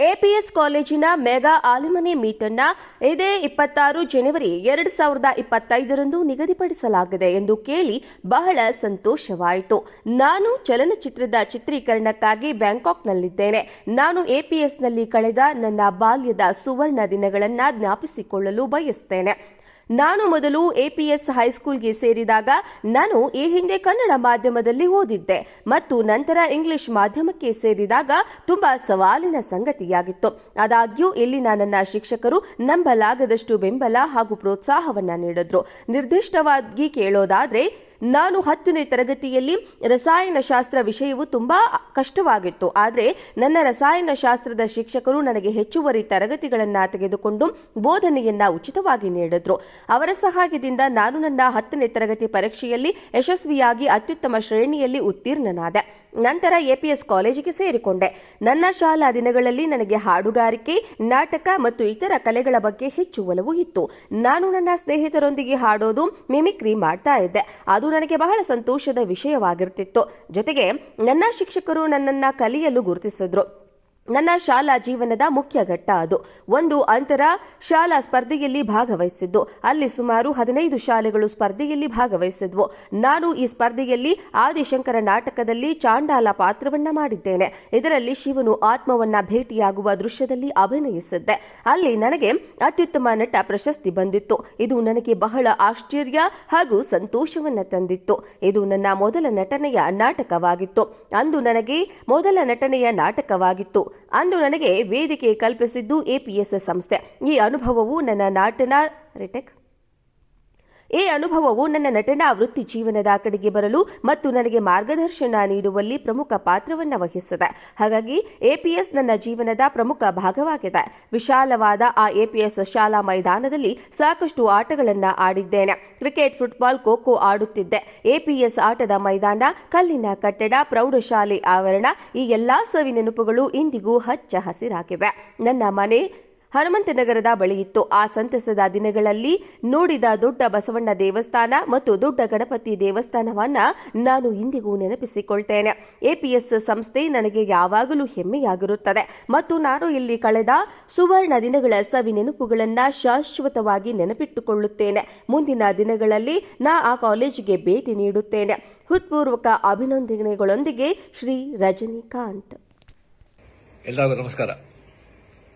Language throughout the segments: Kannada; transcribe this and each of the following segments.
ಎಪಿಎಸ್ ಕಾಲೇಜಿನ ಮೆಗಾ ಆಲಿಮನಿ ಮೀಟ್ ಅನ್ನ ಇದೇ ಇಪ್ಪತ್ತಾರು ಜನವರಿ ಎರಡು ಸಾವಿರದ ಇಪ್ಪತ್ತೈದರಂದು ನಿಗದಿಪಡಿಸಲಾಗಿದೆ ಎಂದು ಕೇಳಿ ಬಹಳ ಸಂತೋಷವಾಯಿತು. ನಾನು ಚಲನಚಿತ್ರದ ಚಿತ್ರೀಕರಣಕ್ಕಾಗಿ ಬ್ಯಾಂಕಾಕ್ನಲ್ಲಿದ್ದೇನೆ. ನಾನು ಎಪಿಎಸ್ನಲ್ಲಿ ಕಳೆದ ನನ್ನ ಬಾಲ್ಯದ ಸುವರ್ಣ ದಿನಗಳನ್ನು ಜ್ಞಾಪಿಸಿಕೊಳ್ಳಲು ಬಯಸ್ತೇನೆ. ನಾನು ಮೊದಲು ಎಪಿಎಸ್ ಹೈಸ್ಕೂಲ್ಗೆ ಸೇರಿದಾಗ ನಾನು ಈ ಹಿಂದೆ ಕನ್ನಡ ಮಾಧ್ಯಮದಲ್ಲಿ ಓದಿದ್ದೆ ಮತ್ತು ನಂತರ ಇಂಗ್ಲಿಷ್ ಮಾಧ್ಯಮಕ್ಕೆ ಸೇರಿದಾಗ ತುಂಬಾ ಸವಾಲಿನ ಸಂಗತಿಯಾಗಿತ್ತು. ಆದಾಗ್ಯೂ ಇಲ್ಲಿನ ನನ್ನ ಶಿಕ್ಷಕರು ನಂಬಲಾಗದಷ್ಟು ಬೆಂಬಲ ಹಾಗೂ ಪ್ರೋತ್ಸಾಹವನ್ನ ನೀಡಿದ್ರು. ನಿರ್ದಿಷ್ಟವಾಗಿ ಕೇಳೋದಾದ್ರೆ ನಾನು ಹತ್ತನೇ ತರಗತಿಯಲ್ಲಿ ರಸಾಯನಶಾಸ್ತ್ರ ವಿಷಯವು ತುಂಬ ಕಷ್ಟವಾಗಿತ್ತು. ಆದರೆ ನನ್ನ ರಸಾಯನಶಾಸ್ತ್ರದ ಶಿಕ್ಷಕರು ನನಗೆ ಹೆಚ್ಚುವರಿ ತರಗತಿಗಳನ್ನು ತೆಗೆದುಕೊಂಡು ಬೋಧನೆಯನ್ನ ಉಚಿತವಾಗಿ ನೀಡಿದ್ರು. ಅವರ ಸಹಾಯದಿಂದ ನಾನು ನನ್ನ ಹತ್ತನೇ ತರಗತಿ ಪರೀಕ್ಷೆಯಲ್ಲಿ ಯಶಸ್ವಿಯಾಗಿ ಅತ್ಯುತ್ತಮ ಶ್ರೇಣಿಯಲ್ಲಿ ಉತ್ತೀರ್ಣನಾದೆ. ನಂತರ ಎಪಿಎಸ್ ಕಾಲೇಜಿಗೆ ಸೇರಿಕೊಂಡೆ. ನನ್ನ ಶಾಲಾ ದಿನಗಳಲ್ಲಿ ನನಗೆ ಹಾಡುಗಾರಿಕೆ, ನಾಟಕ ಮತ್ತು ಇತರ ಕಲೆಗಳ ಬಗ್ಗೆ ಹೆಚ್ಚು ಒಲವು ಇತ್ತು. ನಾನು ನನ್ನ ಸ್ನೇಹಿತರೊಂದಿಗೆ ಹಾಡೋದು ಮಿಮಿಕ್ರಿ ಮಾಡ್ತಾ ಇದ್ದೆ. ಅದು ನನಗೆ ಬಹಳ ಸಂತೋಷದ ವಿಷಯವಾಗಿರ್ತಿತ್ತು. ಜೊತೆಗೆ ನನ್ನ ಶಿಕ್ಷಕರು ನನ್ನನ್ನ ಕಲಿಯಲು ಗುರುತಿಸಿದ್ರು. ನನ್ನ ಶಾಲಾ ಜೀವನದ ಮುಖ್ಯ ಘಟ್ಟ ಅದು. ಒಂದು ಅಂತರ ಶಾಲಾ ಸ್ಪರ್ಧೆಯಲ್ಲಿ ಭಾಗವಹಿಸಿದ್ದು. ಅಲ್ಲಿ ಸುಮಾರು ಹದಿನೈದು ಶಾಲೆಗಳು ಸ್ಪರ್ಧೆಯಲ್ಲಿ ಭಾಗವಹಿಸಿದ್ವು. ನಾನು ಈ ಸ್ಪರ್ಧೆಯಲ್ಲಿ ಆದಿಶಂಕರ ನಾಟಕದಲ್ಲಿ ಚಾಂಡಾಲ ಪಾತ್ರವನ್ನ ಮಾಡಿದ್ದೇನೆ. ಇದರಲ್ಲಿ ಶಿವನು ಆತ್ಮವನ್ನ ಭೇಟಿಯಾಗುವ ದೃಶ್ಯದಲ್ಲಿ ಅಭಿನಯಿಸಿದ್ದೆ. ಅಲ್ಲಿ ನನಗೆ ಅತ್ಯುತ್ತಮ ನಟ ಪ್ರಶಸ್ತಿ ಬಂದಿತ್ತು. ಇದು ನನಗೆ ಬಹಳ ಆಶ್ಚರ್ಯ ಹಾಗೂ ಸಂತೋಷವನ್ನ ತಂದಿತ್ತು. ಇದು ನನ್ನ ಮೊದಲ ನಟನೆಯ ನಾಟಕವಾಗಿತ್ತು. ಅಂದು ನನಗೆ ಮೊದಲ ನಟನೆಯ ನಾಟಕವಾಗಿತ್ತು. ಅಂದು ನನಗೆ ವೇದಿಕೆ ಕಲ್ಪಿಸಿದ್ದು ಎಪಿಎಸ್ ಸಂಸ್ಥೆ. ಈ ಅನುಭವವು ನನ್ನ ನಾಟನ ರಿಟೆಕ್ ಈ ಅನುಭವವು ನನ್ನ ನಟನಾ ವೃತ್ತಿ ಜೀವನದ ಕಡೆಗೆ ಬರಲು ಮತ್ತು ನನಗೆ ಮಾರ್ಗದರ್ಶನ ನೀಡುವಲ್ಲಿ ಪ್ರಮುಖ ಪಾತ್ರವನ್ನು ವಹಿಸಿದೆ. ಹಾಗಾಗಿ ಎಪಿಎಸ್ ನನ್ನ ಜೀವನದ ಪ್ರಮುಖ ಭಾಗವಾಗಿದೆ. ವಿಶಾಲವಾದ ಆ ಎಪಿಎಸ್ ಶಾಲಾ ಮೈದಾನದಲ್ಲಿ ಸಾಕಷ್ಟು ಆಟಗಳನ್ನು ಆಡಿದ್ದೇನೆ. ಕ್ರಿಕೆಟ್, ಫುಟ್ಬಾಲ್, ಖೋಖೋ ಆಡುತ್ತಿದ್ದೆ. ಎಪಿಎಸ್ ಆಟದ ಮೈದಾನ, ಕಲ್ಲಿನ ಕಟ್ಟಡ, ಪ್ರೌಢಶಾಲೆ ಆವರಣ ಈ ಎಲ್ಲಾ ಸವಿ ನೆನಪುಗಳು ಇಂದಿಗೂ ಹಚ್ಚ ಹಸಿರಾಗಿವೆ. ನನ್ನ ಮನೆ ಹನುಮಂತನಗರದ ಬಳಿ ಇತ್ತು. ಆ ಸಂತಸದ ದಿನಗಳಲ್ಲಿ ನೋಡಿದ ದೊಡ್ಡ ಬಸವಣ್ಣ ದೇವಸ್ಥಾನ ಮತ್ತು ದೊಡ್ಡ ಗಣಪತಿ ದೇವಸ್ಥಾನವನ್ನ ನಾನು ಇಂದಿಗೂ ನೆನಪಿಸಿಕೊಳ್ತೇನೆ. ಎಪಿಎಸ್ ಸಂಸ್ಥೆ ನನಗೆ ಯಾವಾಗಲೂ ಹೆಮ್ಮೆಯಾಗಿರುತ್ತದೆ. ಮತ್ತು ನಾನು ಇಲ್ಲಿ ಕಳೆದ ಸುವರ್ಣ ದಿನಗಳ ಸವಿ ನೆನಪುಗಳನ್ನು ಶಾಶ್ವತವಾಗಿ ನೆನಪಿಟ್ಟುಕೊಳ್ಳುತ್ತೇನೆ. ಮುಂದಿನ ದಿನಗಳಲ್ಲಿ ನಾ ಆ ಕಾಲೇಜಿಗೆ ಭೇಟಿ ನೀಡುತ್ತೇನೆ. ಹೃತ್ಪೂರ್ವಕ ಅಭಿನಂದನೆಗಳೊಂದಿಗೆ ಶ್ರೀ ರಜನಿಕಾಂತ್. ಎಲ್ಲರಿಗೂ ನಮಸ್ಕಾರ.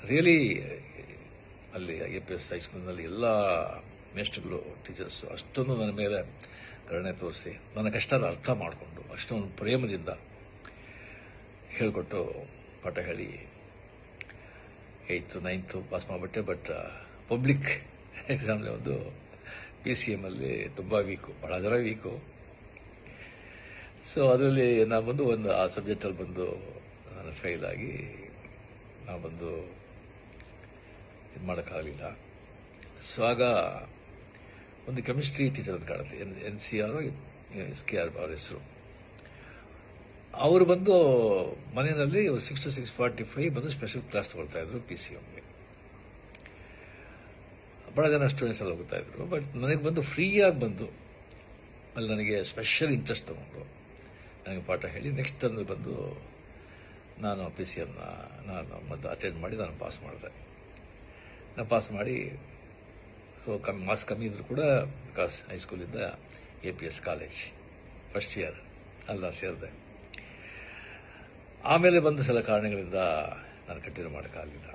ರಿಯಲಿ ಅಲ್ಲಿ ಐ ಪಿ ಎಸ್ ಹೈಸ್ಕೂಲ್ನಲ್ಲಿ ಎಲ್ಲ ಮೇಸ್ಟ್ಗಳು ಟೀಚರ್ಸ್ ಅಷ್ಟೊಂದು ನನ್ನ ಮೇಲೆ ಕರುಣೆ ತೋರಿಸಿ ನನ್ನ ಕಷ್ಟದ ಅರ್ಥ ಮಾಡಿಕೊಂಡು ಅಷ್ಟೊಂದು ಪ್ರೇಮದಿಂದ ಹೇಳಿಕೊಟ್ಟು ಪಾಠ ಹೇಳಿ ಏಯ್ತು ನೈನ್ತು ಪಾಸ್ ಮಾಡಿಬಿಟ್ಟೆ. ಬಟ್ ಪಬ್ಲಿಕ್ ಎಕ್ಸಾಮ್ಲಿ ಒಂದು ಪಿ ಸಿ ಎಮ್ಮಲ್ಲಿ ತುಂಬ ವೀಕು ಬಹಳ ಜನ ವೀಕು ಸೊ ಅದರಲ್ಲಿ ನಾನು ಬಂದು ಒಂದು ಆ ಸಬ್ಜೆಕ್ಟಲ್ಲಿ ಬಂದು, ನಾನು ಫೇಲ್ ಆಗಿ, ನಾನು ಬಂದು ಇದು ಮಾಡೋಕ್ಕಾಗಲಿಲ್ಲ. ಸೊ ಆಗ ಒಂದು ಕೆಮಿಸ್ಟ್ರಿ ಟೀಚರ್ ಅಂತ ಕಾಣುತ್ತೆ. N N C R S K R ಅವ್ರ ಹೆಸರು. ಅವರು ಬಂದು ಮನೆಯಲ್ಲಿ six to six forty five ಬಂದು ಸ್ಪೆಷಲ್ ಕ್ಲಾಸ್ ತಗೊಳ್ತಾ ಇದ್ರು ಪಿ ಸಿ ಎಮ್ಗೆ ಬಹಳ ಜನ ಸ್ಟೂಡೆಂಟ್ಸ್ ಎಲ್ಲ ಹೋಗ್ತಾ ಇದ್ರು. ಬಟ್ ನನಗೆ ಬಂದು ಫ್ರೀಯಾಗಿ ಬಂದು, ಅಲ್ಲಿ ನನಗೆ ಸ್ಪೆಷಲ್ ಇಂಟ್ರೆಸ್ಟ್ ತಗೊಂಡು ನನಗೆ ಪಾಠ ಹೇಳಿ ನೆಕ್ಸ್ಟ್ ಅಂದ್ರೆ ಬಂದು ನಾನು ಪಿ ಸಿ ಎಮ್ನ ನಾನು ಮತ್ತು ಅಟೆಂಡ್ ಮಾಡಿ ನಾನು ಪಾಸ್ ಮಾಡಿದೆ. ಪಾಸ್ ಮಾಡಿ ಸೊ ಕಮ್ಮಿ, ಮಾರ್ಕ್ಸ್ ಕಮ್ಮಿ ಇದ್ರು ಕೂಡ because ಹೈಸ್ಕೂಲಿಂದ A P S college first year ಅಲ್ಲ ಸೇರಿದೆ. ಆಮೇಲೆ ಬಂದ ಸಲ ಕಾರಣಗಳಿಂದ ನಾನು ಕಂಟಿನ್ಯೂ ಮಾಡೋಕ್ಕಾಗಲಿಲ್ಲ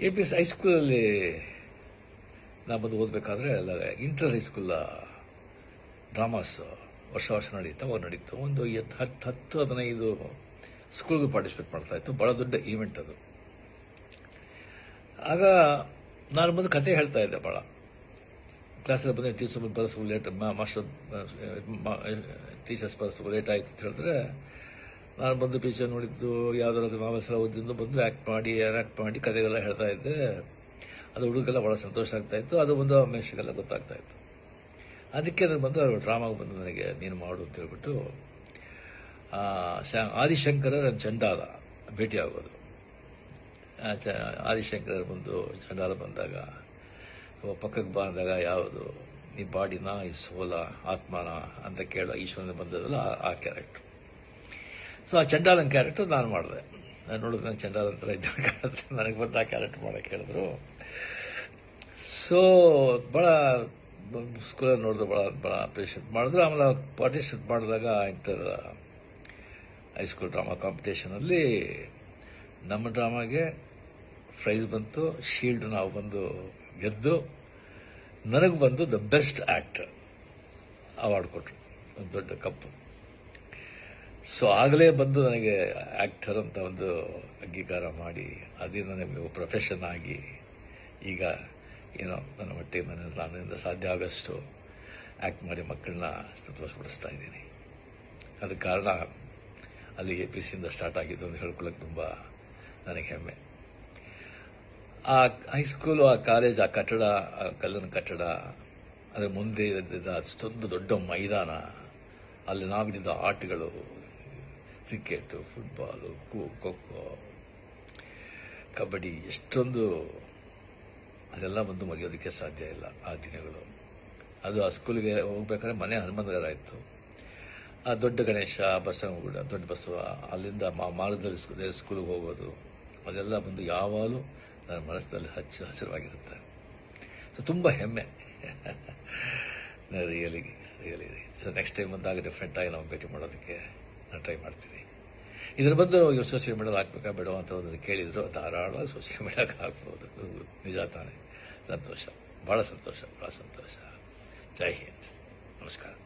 ಎ ಪಿ ಎಸ್ ಹೈಸ್ಕೂಲಲ್ಲಿ ನಾನು ಬಂದು ಓದಬೇಕಾದ್ರೆ ಅಲ್ಲ ಇಂಟರ್ ಹೈಸ್ಕೂಲ ಡ್ರಾಮಾಸ್ ವರ್ಷ ವರ್ಷ ನಡೀತಾ ಅವಾಗ ನಡೀತು, ಒಂದು ಹತ್ತು ಹತ್ತು, ಹದಿನೈದು ಸ್ಕೂಲ್ಗೆ ಪಾರ್ಟಿಸಿಪೇಟ್ ಮಾಡ್ತಾ ಇತ್ತು. ಭಾಳ ದೊಡ್ಡ ಈವೆಂಟ್ ಅದು. ಆಗ ನಾನು ಬಂದು ಕತೆ ಹೇಳ್ತಾ ಇದ್ದೆ ಭಾಳ ಕ್ಲಾಸಲ್ಲಿ ಬಂದರೆ ಟೀಚರ್ ಬರೋದು ಲೇಟ್ ಮಾಸ್ಟರ್ ಟೀಚರ್ಸ್ ಬರೋದು ಲೇಟ್ ಆಯಿತು ಅಂತ ಹೇಳಿದ್ರೆ, ನಾನು ಬಂದು ಪಿಕ್ಚರ್ ನೋಡಿದ್ದು, ಯಾವ್ದಾದ್ರು ಮಾವಸರ ಓದಿದ್ದು ಬಂದು ಆ್ಯಕ್ಟ್ ಮಾಡಿ ಆ್ಯಕ್ಟ್ ಮಾಡಿ ಕತೆಗೆಲ್ಲ ಹೇಳ್ತಾ ಇದ್ದೆ. ಅದು ಹುಡುಗೆಲ್ಲ ಭಾಳ ಸಂತೋಷ ಆಗ್ತಾ ಇತ್ತು. ಅದು ಒಂದು ಮನುಷ್ಯಗೆಲ್ಲ ಗೊತ್ತಾಗ್ತಾ ಇತ್ತು. ಅದಕ್ಕೆ ನಾನು ಬಂದು ಡ್ರಾಮಾಗ ಬಂದು ನನಗೆ ನೀನು ಮಾಡು ಅಂತ ಹೇಳ್ಬಿಟ್ಟು ಆದಿಶಂಕರ ನನ್ನ ಚಂಡಾಲ ಭೇಟಿಯಾಗೋದು. ಆ ಚ- ಬಂದು ಚಂಡಾಲ ಬಂದಾಗ ಪಕ್ಕಕ್ಕೆ ಬಂದಾಗ ಯಾವುದು? ನೀ ಬಾಡಿನ ಈ ಸೋಲ, ಆತ್ಮನ ಅಂತ ಕೇಳೋ ಈಶ್ವರನ ಬಂದದಲ್ಲ ಆ- ಕ್ಯಾರೆಕ್ಟರ್ ಸೊ ಆ ಚಂಡಾಲನ್ ಕ್ಯಾರೆಕ್ಟರ್ ನಾನು ಮಾಡಿದೆ. ನಾನು ನೋಡಿದ್ರೆ ನಾನು ಚಂಡಾಲ ಥರ ಇದ್ದಾಗ ನನಗೆ ಬಂದು ಆ ಕ್ಯಾರೆಕ್ಟರ್ ಮಾಡೋಕ್ಕೆ ಹೇಳಿದ್ರು. ಸೊ ಭಾಳ ಸ್ಕೂಲಲ್ಲಿ ನೋಡಿದ್ರು ಭಾಳ ಭಾಳ ಅಪ್ರಿಷಿಯೇಟ್ ಮಾಡಿದ್ರು. ಆಮೇಲೆ ಪಾರ್ಟಿಸಿಪೇಟ್ ಮಾಡಿದಾಗ ಇಂಟರ್ ಹೈಸ್ಕೂಲ್ ಡ್ರಾಮಾ ಕಾಂಪಿಟೇಷನಲ್ಲಿ ನಮ್ಮ ಡ್ರಾಮಾಗೆ ಪ್ರೈಸ್ ಬಂತು ಶೀಲ್ಡ್ ನಾವು ಬಂದು ಗೆದ್ದು, ನನಗೆ ಬಂದು ದ ಬೆಸ್ಟ್ ಆ್ಯಕ್ಟರ್ ಅವಾರ್ಡ್ ಕೊಟ್ಟರು ಒಂದು ದೊಡ್ಡ ಕಪ್ಪು ಸೊ ಆಗಲೇ ಬಂದು ನನಗೆ ಆ್ಯಕ್ಟರ್ ಅಂತ ಒಂದು ಅಂಗೀಕಾರ ಮಾಡಿ ಅದೇ ನನಗೆ ಪ್ರೊಫೆಷನ್ ಆಗಿ ಈಗ ಏನೋ ನನ್ನ ಮಟ್ಟಿಗೆ ನನ್ನ ನನ್ನಿಂದ ಸಾಧ್ಯ ಆಗಷ್ಟು ಆ್ಯಕ್ಟ್ ಮಾಡಿ ಮಕ್ಕಳನ್ನ ಸಂತೋಷಪಡಿಸ್ತಾ ಇದ್ದೀನಿ. ಅದಕ್ಕೆ ಕಾರಣ, ಅಲ್ಲಿ ಎ ಪಿ ಸಿಯಿಂದ ಸ್ಟಾರ್ಟ್ ಆಗಿದ್ದು ಅಂತ ಹೇಳ್ಕೊಳ್ಳೋಕೆ ತುಂಬ ನನಗೆ ಹೆಮ್ಮೆ. ಆ ಹೈಸ್ಕೂಲು ಆ ಕಾಲೇಜ್ ಆ ಕಟ್ಟಡ, ಆ ಕಲ್ಲಿನ ಕಟ್ಟಡ, ಅದರ ಮುಂದೆ ಇದ್ದಿದ್ದ ಅಷ್ಟೊಂದು ದೊಡ್ಡ ಮೈದಾನ. ಅಲ್ಲಿ ನಾವಿದ್ದ ಆಟಗಳು ಕ್ರಿಕೆಟು ಫುಟ್ಬಾಲು ಖೋ ಖೋ ಕಬಡ್ಡಿ, ಎಷ್ಟೊಂದು ಅದೆಲ್ಲ ಬಂದು ಮರೆಯೋದಕ್ಕೆ ಸಾಧ್ಯ ಇಲ್ಲ ಆ ದಿನಗಳು. ಅದು ಆ ಸ್ಕೂಲಿಗೆ ಹೋಗ್ಬೇಕಾದ್ರೆ ಮನೆ ಹನುಮಂತಗರ ಇತ್ತು ಆ ದೊಡ್ಡ ಗಣೇಶ ಬಸವನಗುಡ ದೊಡ್ಡ ಬಸವ, ಅಲ್ಲಿಂದ ಮಾ ಮಾರ್ಗದಲ್ಲಿ ಸ್ಕೂ- ಸ್ಕೂಲಿಗೆ ಹೋಗೋದು, ಅದೆಲ್ಲ ಬಂದು ಯಾವಾಗಲೂ ನನ್ನ ಮನಸ್ಸಿನಲ್ಲಿ ಹಚ್ಚ ಹಸಿರವಾಗಿರುತ್ತೆ ಸೊ ತುಂಬ ಹೆಮ್ಮೆ. Really really so next time ಬಂದಾಗ ಡಿಫ್ರೆಂಟಾಗಿ ನಾವು ಭೇಟಿ ಮಾಡೋದಕ್ಕೆ ನಾನು ಟ್ರೈ ಮಾಡ್ತೀನಿ. ಇದ್ರ ಬಂದು ಇವ್ರು ಸೋಷಿಯಲ್ ಮೀಡಿಯಾ ಹಾಕ್ಬೇಕಾ ಬೇಡ ಅಂತ ಒಂದು ಕೇಳಿದ್ರು. ಧಾರಾಳವಾಗಿ ಸೋಷಿಯಲ್ ಮೀಡಿಯಾಕ್ಕೆ ಹಾಕ್ಬೋದು. ನಿಜ ತಾನೇ. ಸಂತೋಷ. ಭಾಳ ಸಂತೋಷ. ಭಾಳ ಸಂತೋಷ. ಜೈ ಹಿಂದ್.